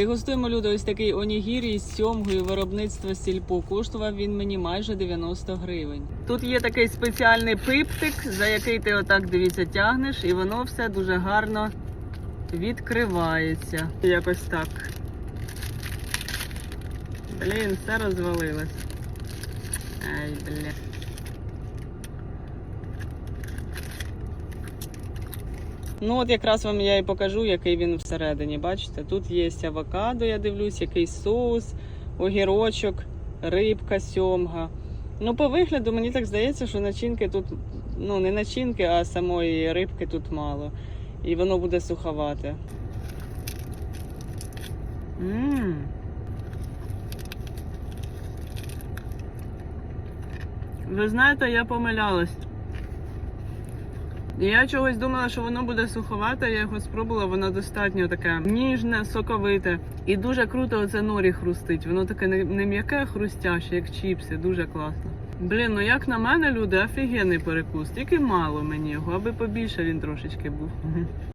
Дегустуємо люди ось такий онігірі з сьомгою виробництва сільпо. Коштував він мені майже 90 гривень. Тут є такий спеціальний пиптик, за який ти отак дивіться тягнеш, і воно все дуже гарно відкривається. Якось так. Блін, все розвалилось. Ай, бля. Ну от якраз вам я і покажу, який він всередині. Бачите, тут є авокадо, я дивлюсь, якийсь соус, огірочок, рибка, сьомга. Ну, по вигляду мені так здається, що начинки тут, ну не начинки, а самої рибки тут мало. І воно буде суховате. Мм. Ви знаєте, я помилялась. Я чогось думала, що воно буде суховате, я його спробувала, воно достатньо таке ніжне, соковите. І дуже круто оце норі хрустить. Воно таке не, м'яке, хрустяще, як чіпси, дуже класно. Блін, ну як на мене, люди, офігенний перекус, тільки мало мені його, аби побільше він трошечки був.